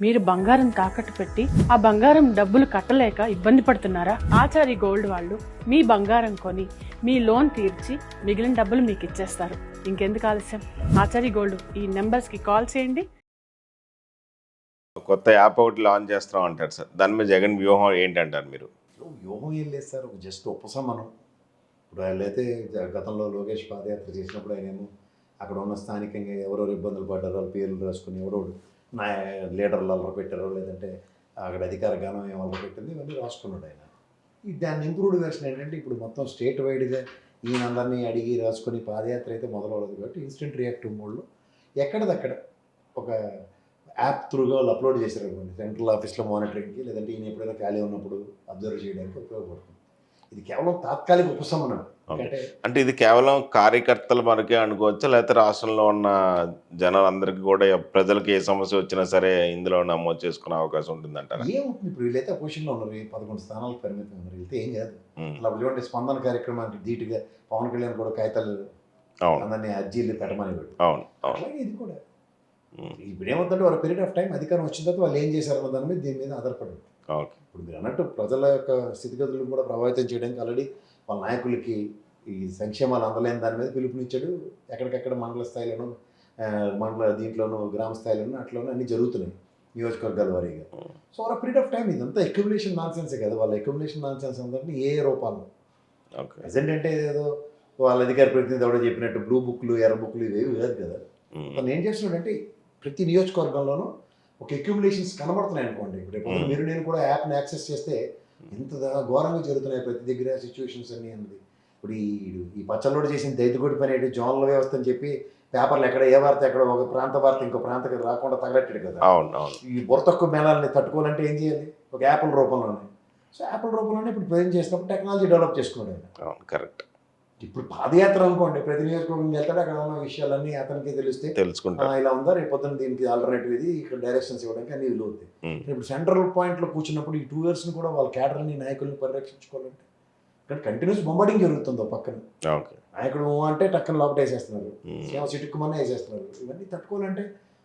మీరు బంగారం తాకట్టు పెట్టి ఆ బంగారం డబ్బులు కట్టలేక ఇబ్బంది పడుతున్నారా? ఆచారి గోల్డ్ వాళ్ళు మీ బంగారం కొని మీ లోన్ తీర్చి మిగిలిన డబ్బులు మీకు ఇచ్చేస్తారు. ఇంకెందుకు ఆలస్యం? ఆచారి గోల్డ్ ఈ నెంబర్స్కి కాల్ చేయండి. కొత్త యాప్ ఒకటి లాంచ్ చేస్తాం అంటారు సార్. దాని మీద జగన్ వ్యూహం ఏంటంటారు మీరు? వ్యూహం ఏం లేదు సార్. జస్ట్ ఉపశమనం. ఇప్పుడు వాళ్ళైతే జ- గతంలో లోకేష్ పాదయాత్ర చేసినప్పుడు ఆయనేమో అక్కడ ఉన్న స్థానికంగా ఎవరెవరు ఇబ్బందులు పడ్డారో వాళ్ళ పేర్లు రాసుకుని ఎవరెవరు నా లీడర్లు అల్లరి పెట్టారో లేదంటే అక్కడ అధికార గానం ఏం అల్లరి పెట్టింది ఇవన్నీ రాసుకున్నాడు ఆయన. ఈ దాన్ని ఇంప్రూవ్డ్ వెర్షన్ ఏంటంటే ఇప్పుడు మొత్తం స్టేట్ వైడ్గా ఈయనందరినీ అడిగి రాసుకొని పాదయాత్ర అయితే మొదలవలేదు కాబట్టి ఇన్స్టెంట్ రియాక్టివ్ మోడ్లో ఎక్కడిదక్కడ ఒక యాప్ త్రూగా వాళ్ళు అప్లోడ్ చేశారు అనుకోండి సెంట్రల్ ఆఫీస్లో మానిటరింగ్కి లేదంటే ఈయన ఎప్పుడైనా ఖాళీ ఉన్నప్పుడు అబ్జర్వ్ చేయడానికి ఉపయోగపడుతుంది. ఇది కేవలం తాత్కాలిక ఉపశమనం. అంటే ఇది కేవలం కార్యకర్తల వరకే అనుకోవచ్చా? లేకపోతే రాష్ట్రంలో ఉన్న జనాలందరికీ కూడా ప్రజలకు ఏ సమస్య వచ్చినా సరే ఇందులో నమోదు చేసుకునే అవకాశం ఉంటుందంటారా? ఏమవుతుంది ఇప్పుడు వీళ్ళైతే పొజిషన్లో ఉన్నారు. ఈ పదకొండు స్థానాలకు పరిమితం ఉన్నారు. వెళ్తే ఏం కాదు. అలా చూడండి స్పందన కార్యక్రమానికి ధీటుగా పవన్ కళ్యాణ్ కూడా కాగితాలు అవును. అందరినీ అర్జీలు పెట్టమని అవును. అవును. అలాగే ఇది కూడా. ఇప్పుడు ఏమవుతుందంటే వాళ్ళ పీరియడ్ ఆఫ్ టైం అధికారం వచ్చిన తర్వాత వాళ్ళు ఏం చేశారన్న దాని మీద దీని మీద ఆధారపడి ఉంటుంది. ఇప్పుడు మీరు అన్నట్టు ప్రజల యొక్క స్థితిగతులను కూడా ప్రభావితం చేయడానికి ఆల్రెడీ వాళ్ళ నాయకులకి ఈ సంక్షేమాలు అందలేని దాని మీద పిలుపునిచ్చాడు. ఎక్కడికక్కడ మండల స్థాయిలోనూ ఆ, మండల దీంట్లోనూ గ్రామ స్థాయిలోనూ అట్లోనూ అన్నీ జరుగుతున్నాయి నియోజకవర్గాల వారీగా. సో ఒక పీరియడ్ ఆఫ్ టైం ఇదంతా అక్యుములేషన్ నాన్ సెన్సే కదా. వాళ్ళ అక్యుములేషన్ నాన్ సెన్స్ అందరినీ ఏ రూపాల్లో? ఓకే. ప్రజెంట్ అంటే ఏదో వాళ్ళ అధికార ప్రతినిధి ఎవడో చెప్పినట్టు బ్లూ బుక్లు ఎర్ర బుక్లు ఇవేవి కాదు కదా. తను ఏం చేస్తున్నాడంటే ప్రతి నియోజకవర్గంలోనూ ఒక అక్యుములేషన్స్ కనబడుతున్నాయి అనుకోండి. ఇప్పుడు రేపు Hmm. మీరు నేను కూడా యాప్ని యాక్సెస్ చేస్తే ఎంత దా- ఘోరంగా జరుగుతున్నాయి ప్రతి దగ్గర సిచ్యువేషన్స్ అన్నీ అన్నది. ఇప్పుడు ఈ ఈ పచ్చలోడు చేసిన దైతుగొడి పని ఏంటి? జోన్ల వ్యవస్థ అని చెప్పి పేపర్లు ఎక్కడ ఏ వార్త ఎక్కడ ఒక ప్రాంత వార్త ఇంకో ప్రాంతకి రాకుండా తగలట్టాడు కదా. ఈ బురతక్కువ మేళాలని తట్టుకోవాలంటే ఏం చేయాలి? ఒక యాపిల్ రూపంలోనే. సో యాపిల్ రూపంలోనే ఇప్పుడు ప్రజెంట్ చేసినప్పుడు టెక్నాలజీ డెవలప్ చేసుకున్నాడు కరెక్ట్. ఇప్పుడు పాదయాత్ర అనుకోండి ప్రతి నియోజకవర్గం వెళ్తాడు అక్కడ ఉన్న విషయాలన్నీ అతనికి తెలిస్తే ఆ, తెలుసుకుంటారు ఇలా ఉందా? రేపు పొద్దున్న దీనికి ఆల్టర్నేటివ్ ఇది ఇక్కడ డైరెక్షన్స్ ఇవ్వడానికి అన్ని వీలు అవుతాయి. ఇప్పుడు సెంట్రల్ పాయింట్లో కూర్చున్నప్పుడు ఈ టూ ఇయర్స్ని కూడా వాళ్ళ క్యాడర్ని నాయకుల్ని పరిరక్షించుకోవాలంటే. ఇక్కడ కంటిన్యూస్ బొంబాడింగ్ జరుగుతుంది పక్కన. నాయకుడు అంటే టక్కన లోపల వేసేస్తున్నారు. ఉమ్, సీమ చిటుక్కుమని వేసేస్తున్నారు. ఇవన్నీ తట్టుకోవాలంటే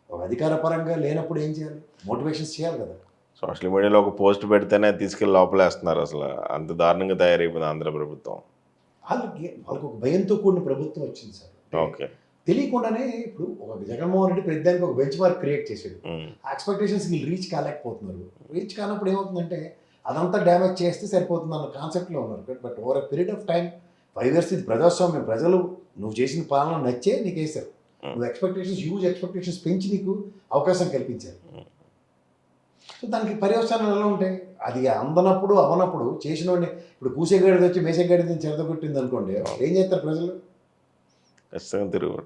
ఒక అధికార పరంగా లేనప్పుడు ఏం చేయాలి? మోటివేషన్స్ చేయాలి కదా. సోషల్ మీడియాలో ఒక పోస్ట్ పెడితేనే తీసుకెళ్ళి లోపలేస్తున్నారు అసలు. అంత దారుణంగా తయారైపోయింది ఆంధ్ర ప్రభుత్వం. వాళ్ళకి వాళ్ళకి ఒక భయంతో కూడిన ప్రభుత్వం వచ్చింది సార్. ఓకే. తెలియకుండానే ఇప్పుడు ఒక జగన్మోహన్ రెడ్డి ప్రతిదానికి ఒక బెంచ్ మార్క్ క్రియేట్ చేశాడు ఆ ఎక్స్పెక్టేషన్స్ వీళ్ళు రీచ్ కాలేకపోతున్నారు. రీచ్ కానప్పుడు ఏమవుతుందంటే అదంతా డ్యామేజ్ చేస్తే సరిపోతుంది అన్న కాన్సెప్ట్లో ఉన్నారు. But over a period of time five years ఇది ప్రజాస్వామ్యం. ప్రజలు నువ్వు చేసిన పాలన నచ్చే నీకు వేశారు నువ్వు ఎక్స్పెక్టేషన్స్ హ్యూజ్ ఎక్స్పెక్టేషన్స్ పెంచి నీకు అవకాశం కల్పించారు. సో దానికి పర్యవసానాలు ఎలా ఉంటాయి? అది అందనప్పుడు అవనప్పుడు చేసిన వాడిని ఇప్పుడు కూసేగాడిది వచ్చి మేసేగాడిది చెరదగొట్టింది అనుకోండి ఏం చేస్తారు ప్రజలు? ఖచ్చితంగా తిరుగు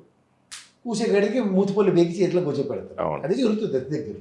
కూసేగాడికి మూతిపల్లి బేకి చేతిలో కూర్చోపెడతారు. అది జరుగుతుంది దగ్గర